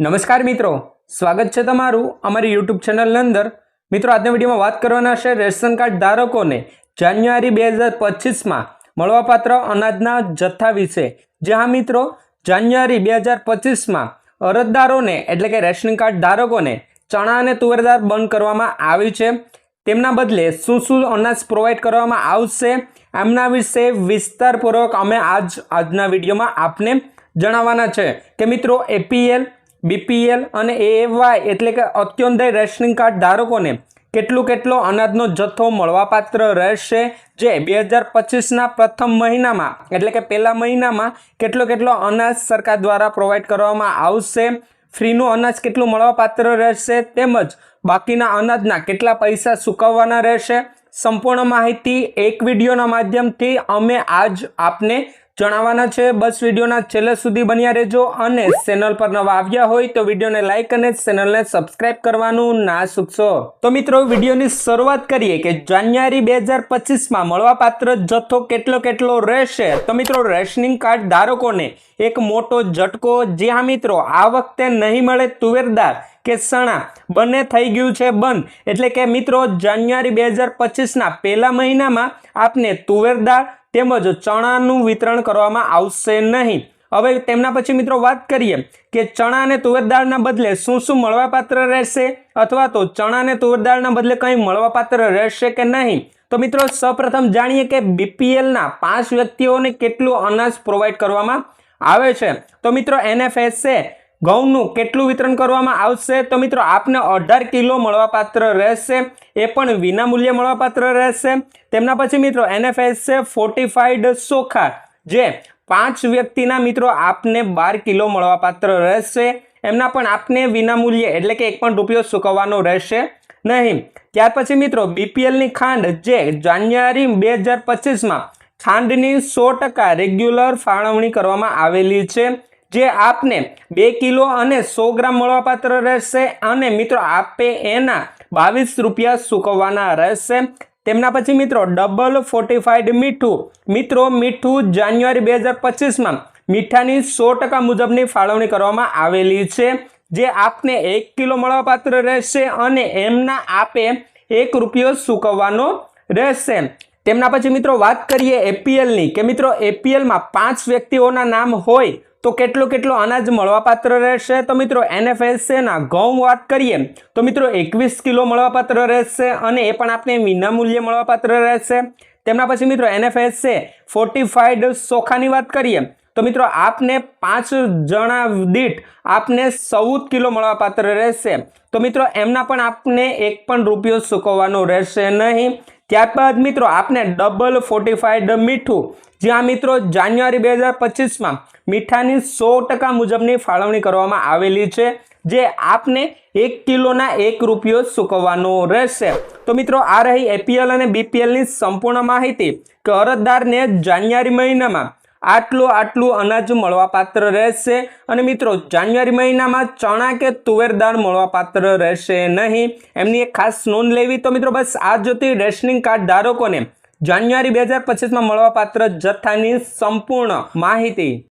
નમસ્કાર મિત્રો. સ્વાગત છે તમારું અમારી યુટ્યુબ ચેનલની અંદર. મિત્રો, આજના વિડીયોમાં વાત કરવાના છે રેશન કાર્ડ ધારકોને જાન્યુઆરી બે હજાર પચીસમાં મળવાપાત્ર અનાજના જથ્થા વિશે. જે હા મિત્રો, જાન્યુઆરી બે હજાર પચીસમાં અરજદારોને એટલે કે રેશન કાર્ડ ધારકોને ચણા અને તુવેરદાર બંધ કરવામાં આવી છે. તેમના બદલે શું શું અનાજ પ્રોવાઈડ કરવામાં આવશે એમના વિશે વિસ્તારપૂર્વક અમે આજ આજના વિડીયોમાં આપને જણાવવાના છે. કે મિત્રો એપીએલ બીપીએલ અને એએવાય એટલે કે અત્યોદય રેશનિંગ કાર્ડ ધારકોને કેટલું કેટલો અનાજનો જથ્થો મળવાપાત્ર રહેશે? જે બે હજાર પચીસના પ્રથમ મહિનામાં, એટલે કે પહેલા મહિનામાં કેટલો કેટલો અનાજ સરકાર દ્વારા પ્રોવાઈડ કરવામાં આવશે? ફ્રીનું અનાજ કેટલું મળવાપાત્ર રહેશે? તેમજ બાકીના અનાજના કેટલા પૈસા ચૂકવવાના રહેશે? સંપૂર્ણ માહિતી એક વિડીયોના માધ્યમથી અમે આજ આપને જણાવવાના છે, બસ વિડીયોના છેલ્લે સુધી બન્યા રહેજો અને ચેનલ પર નવા આવ્યા હોય તો વિડીયોને લાઇક અને ચેનલને સબસ્ક્રાઇબ કરવાનું ના ચૂકશો તો મિત્રો, વિડીયોની શરૂઆત કરીએ કે જાન્યુઆરી બે હજાર પચીસમાં મળવાપાત્ર જથ્થો કેટલો કેટલો રહેશે? તો મિત્રો, રેશનિંગ કાર્ડ ધારકોને એક મોટો ઝટકો. જ્યાં મિત્રો, આ વખતે નહીં મળે તુવેરદાર કે સણા. બંને થઈ ગયું છે બંધ. એટલે કે મિત્રો, જાન્યુઆરી બે હજાર પચીસના પહેલા મહિનામાં આપને તુવેરદાર તેમજ ચણાનું વિતરણ કરવામાં આવશે નહીં. હવે તેમના પછી મિત્રો વાત કરીએ કે ચણા અને તુવેર દાળના બદલે શું શું મળવાપાત્ર રહેશે અથવા તો ચણા અને તુવેર દાળના બદલે કંઈ મળવાપાત્ર રહેશે કે નહીં? તો મિત્રો સૌપ્રથમ જાણીએ કે બીપીએલના પાંચ વ્યક્તિઓને કેટલું અનાજ પ્રોવાઈડ કરવામાં આવે છે. તો મિત્રો એનએફએસએ ઘઉંનું કેટલું વિતરણ કરવામાં આવશે? તો મિત્રો, આપને અઢાર કિલો મળવાપાત્ર રહેશે. એ પણ વિનામૂલ્યે મળવાપાત્ર રહેશે. તેમના પછી મિત્રો એનએફએસએ ફોર્ટિફાઈડ સોખા, જે પાંચ વ્યક્તિના મિત્રો આપને બાર કિલો મળવાપાત્ર રહેશે. એમના પણ આપને વિનામૂલ્યે એટલે કે એક પણ રૂપિયો ચૂકવવાનો રહેશે નહીં. ત્યાર પછી મિત્રો બીપીએલની ખાંડ, જે જાન્યુઆરી બે હજાર પચીસમાં ખાંડની સો ટકા રેગ્યુલર ફાળવણી કરવામાં આવેલી છે. જે આપને બે કિલો અને સો ગ્રામ મળવાપાત્ર રહેશે અને મિત્રો આપે એના બાવીસ રૂપિયા ચૂકવવાના રહેશે. તેમના પછી મિત્રો ડબલ ફોર્ટિફાઈડ મીઠું. મિત્રો, મીઠું જાન્યુઆરી બે હજાર પચીસમાં મીઠાની સો ટકા મુજબની ફાળવણી કરવામાં આવેલી છે. જે આપને એક કિલો મળવાપાત્ર રહેશે અને એમના આપે એક રૂપિયો ચૂકવવાનો રહેશે. તેમના પછી મિત્રો વાત કરીએ એપીએલની કે મિત્રો એપીએલમાં પાંચ વ્યક્તિઓના નામ હોય તો કેટલો કેટલો અનાજ મળવાપાત્ર રહેશે? તો મિત્રો એનએફએસએના ઘઉં વાત કરીએ, તો મિત્રો, એકવીસ કિલો મળવાપાત્ર રહેશે અને એ પણ આપને વિનામૂલ્યે મળવાપાત્ર રહેશે. તેમના પછી મિત્રો એનએફએસએ ફોર્ટિફાઈડ ચોખાની વાત કરીએ, તો મિત્રો, આપને પાંચ જણા દીઠ આપને ચૌદ કિલો મળવાપાત્ર રહેશે. તો મિત્રો, એમના પણ આપને એક પણ રૂપિયો ચૂકવવાનો રહેશે નહીં. ત્યારબાદ મિત્રો આપને ડબલ ફોર્ટિફાઈડ મીઠું, જ્યાં મિત્રો જાન્યુઆરી બે હજાર પચીસમાં મીઠાની સો ટકા મુજબની ફાળવણી કરવામાં આવેલી છે, જે આપને એક કિલોના એક રૂપિયો ચૂકવવાનો રહેશે. તો મિત્રો આ રહી એપીએલ અને બીપીએલની સંપૂર્ણ માહિતી કે અરજદારને જાન્યુઆરી મહિનામાં આટલું આટલું અનાજ મળવાપાત્ર રહેશે. અને મિત્રો, જાન્યુઆરી મહિનામાં ચણા કે તુવેર દાળ મળવાપાત્ર રહેશે નહીં. એમની એક ખાસ નોંધ લેવી તો મિત્રો બસ આ જોતી રેશનિંગ કાર્ડ ધારકોને. જાન્યુઆરી બે હજાર પચીસમાં મળવાપાત્ર જથ્થાની સંપૂર્ણ માહિતી